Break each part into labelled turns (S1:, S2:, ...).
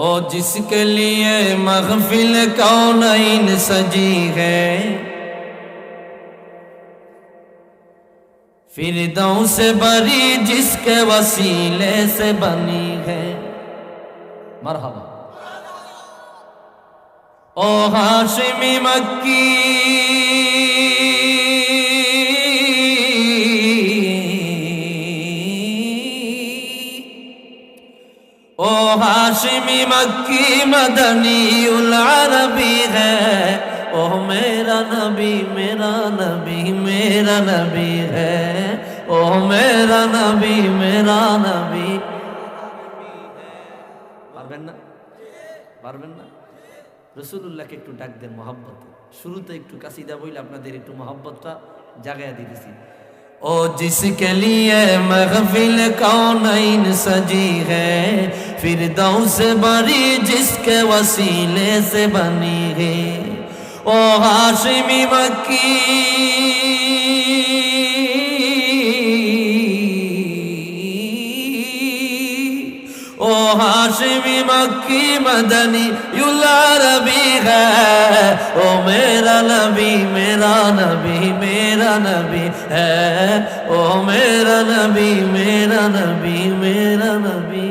S1: ओ जिसके लिए महफिल कौनैन सजी है। फिरदों से बरी जिसके वसीले से बनी है। मरहबा। ओ हाशिमी मक्की। ও হাশমি মক্কি মদনী উল আরবি হ্যাঁ ও মেরা নবী মেরা নবী মেরা নবী হ্যাঁ ও মেরা নবী মেরা নবী। পারবেন না? পারবেন না? রসুল্লাহকে একটু ডাক দেন, মহাব্বত। শুরুতে একটু কাশিদা বইলে আপনাদের একটু মহাব্বতটা জাগাইয়া দিতেছি। ओ जिसके लिए महफिल कौनैन सजी है फिर से बड़ी जिसके वसीले से बनी है ओ हाशिमी मक्की ओ हाशिमी मक्की मदनी युला रबी है ओ मेरा नबी मेरा नबी मेरा नबी है ओ मेरा नबी मेरा नबी मेरा नबी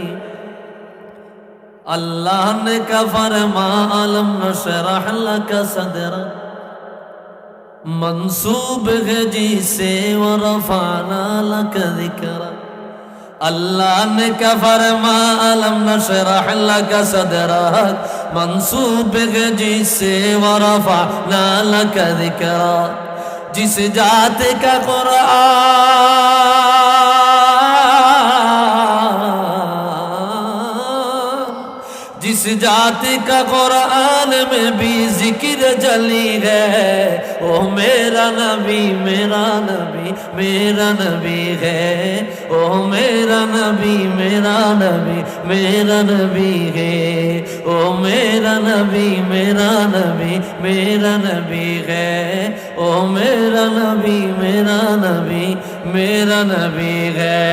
S1: अल्लाह ने का फरमा अलम नशरह लक सदरा मंसूब है जी से व रफाना लक जिक्रा अल्लाह ने का फरमा अलम नशरह लक सदरक منصور بغجی سے ورفعنا لك ذکرا جس جات کا قرآن जिस जात का कुरान में भी ज़िक्र जली है ओ मेरा नबी मेरा नबी मेरा नबी है। ओ मेरा नबी मेरा नबी मेरा नबी है। ओ मेरा नबी मेरा नबी मेरा नबी है। ओ मेरा नबी मेरा नबी मेरा नबी है।